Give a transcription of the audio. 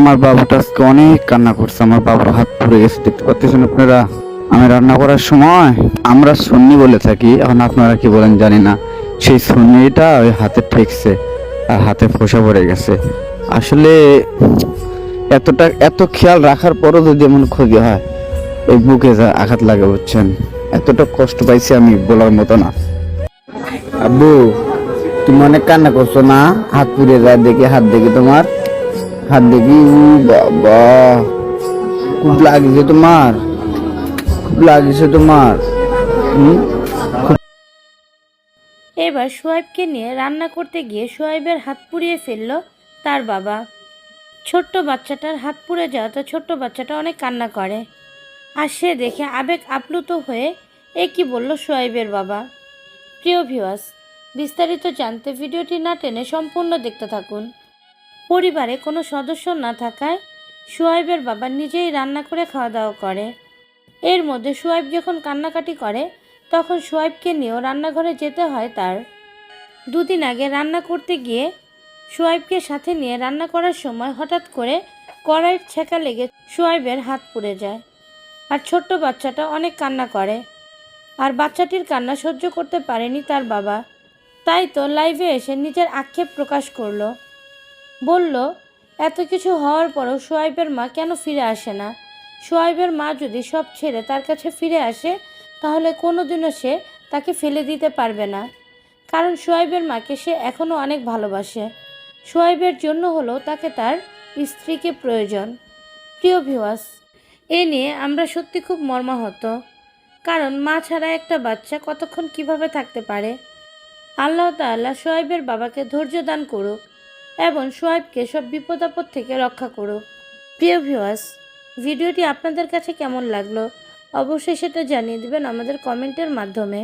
আমার বাবুটা আজকে অনেক কান্না করছে, আমার বাবুর হাত পুড়ে গেছে, দেখতে পাচ্ছেন আপনারা? আমি রান্না করার সময়, আমরা সন্নি বলে থাকি, এখন আপনারা কি বলেন জানি না। সেই সন্নিটা ওই হাতে ঠেকছে আর হাতে ফোসা পড়ে গেছে। আসলে এতটা, এত খেয়াল রাখার পরও যদি এমন ক্ষতি হয়, ওই বুকে যা আঘাত লাগে, বুঝছেন? এতটা কষ্ট পাইছি আমি বলার মতো না। আব্বু, তুমি অনেক কান্না করছ না? হাত পুড়ে যায় দেখি, হাত দেখি তোমার। হাত দেখি উ বাবা। খুব লাগিছে তোমার। খুব লাগিছে তোমার। এবার সোয়েবকে নিয়ে রান্না করতে গিয়ে সোয়েবের হাত পুড়িয়ে ফেলল তার বাবা। ছোট্ট বাচ্চাটার হাত পুড়ে যাওয়াতে ছোট্ট বাচ্চাটা অনেক কান্না করে। আর সে দেখে আবেগ আপ্লুত হয়ে এ কি বলল সোয়েবের বাবা। প্রিয় ভিউয়ার্স, বিস্তারিত জানতে ভিডিওটি না টেনে সম্পূর্ণ দেখতে থাকুন। পরিবারে কোনো সদস্য না থাকায় সোয়েবের বাবা নিজেই রান্না করে খাওয়া দাওয়া করে। এর মধ্যে সোয়েব যখন কান্নাকাটি করে, তখন সোয়েবকে নিয়েও রান্নাঘরে যেতে হয় তার। দুদিন আগে রান্না করতে গিয়ে সোয়েবকে সাথে নিয়ে রান্না করার সময় হঠাৎ করে কড়াইয়ের ছেঁকা লেগে সোয়েবের হাত পুড়ে যায় আর ছোট্ট বাচ্চাটা অনেক কান্না করে। আর বাচ্চাটির কান্না সহ্য করতে পারেনি তার বাবা। তাই তো লাইভে এসে নিজের আক্ষেপ প্রকাশ করল। বলল, এত কিছু হওয়ার পরও সোয়াইবের মা কেন ফিরে আসে না? সোয়াইবের মা যদি সব ছেড়ে তার কাছে ফিরে আসে, তাহলে কোনোদিনও সে তাকে ফেলে দিতে পারবে না। কারণ সোয়াইবের মাকে সে এখনও অনেক ভালোবাসে। সোয়াইবের জন্য হলেও তাকে তার স্ত্রীকে প্রয়োজন। প্রিয় ভিওয়াস এ নিয়ে আমরা সত্যি খুব মর্মাহত। কারণ মা ছাড়া একটা বাচ্চা কতক্ষণ কীভাবে থাকতে পারে? আল্লাহ তাআলা সোয়াইবের বাবাকে ধৈর্য দান করুক। এবং সোয়াইবকে সব বিপদ আপদ থেকে রক্ষা করো। প্রিয় ভিউয়ার্স ভিডিওটি আপনাদের কাছে কেমন লাগল? অবশ্যই সেটা জানিয়ে দেবেন আমাদের কমেন্টের মাধ্যমে।